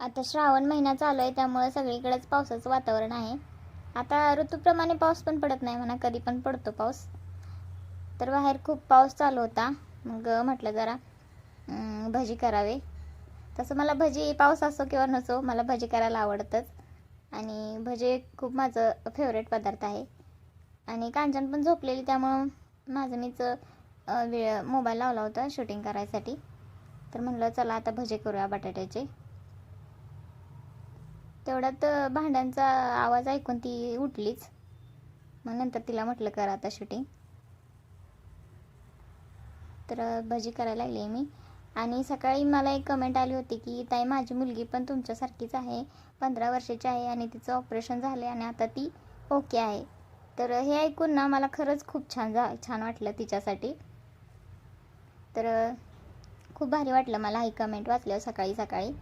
आता श्रावण महिना चालू आहे त्यामुळे सगळीकडेच पावसाचं वातावरण आहे. आता ऋतूप्रमाणे पाऊस पण पडत नाही म्हणा कधी पण पडतो पाऊस. तर बाहेर खूप पाऊस चालू होता. मग म्हटलं जरा भजी करावे. तसं मला भजी पाऊस असो किंवा नसो मला भजी करायला आवडतंच. आणि भजी खूप माझं फेवरेट पदार्थ आहे. आणि कांचन पण झोपलेली त्यामुळं माझं मीच वेळ मोबाईल लावला होता शूटिंग करायसाठी. तर म्हणलं चला आता भजे करूया बटाट्याचे. तेवढ्यात भांड्यांचा आवाज ऐकून ती उठलीच. मग नंतर तिला म्हटलं करा आता शूटिंग तर भजी करायला लागली मी. आणि सकाळी मला एक कमेंट आली होती की ताई माझी मुलगी पण तुमच्यासारखीच आहे. पंधरा वर्षाची आहे आणि तिचं ऑपरेशन झालं आणि आता ती ओके आहे. तर हे ऐकून ना मला खरंच खूप छान झा छान वाटलं तिच्यासाठी. तर खूप भारी वाटलं मला ही कमेंट वाचल्यावर सकाळी सकाळी.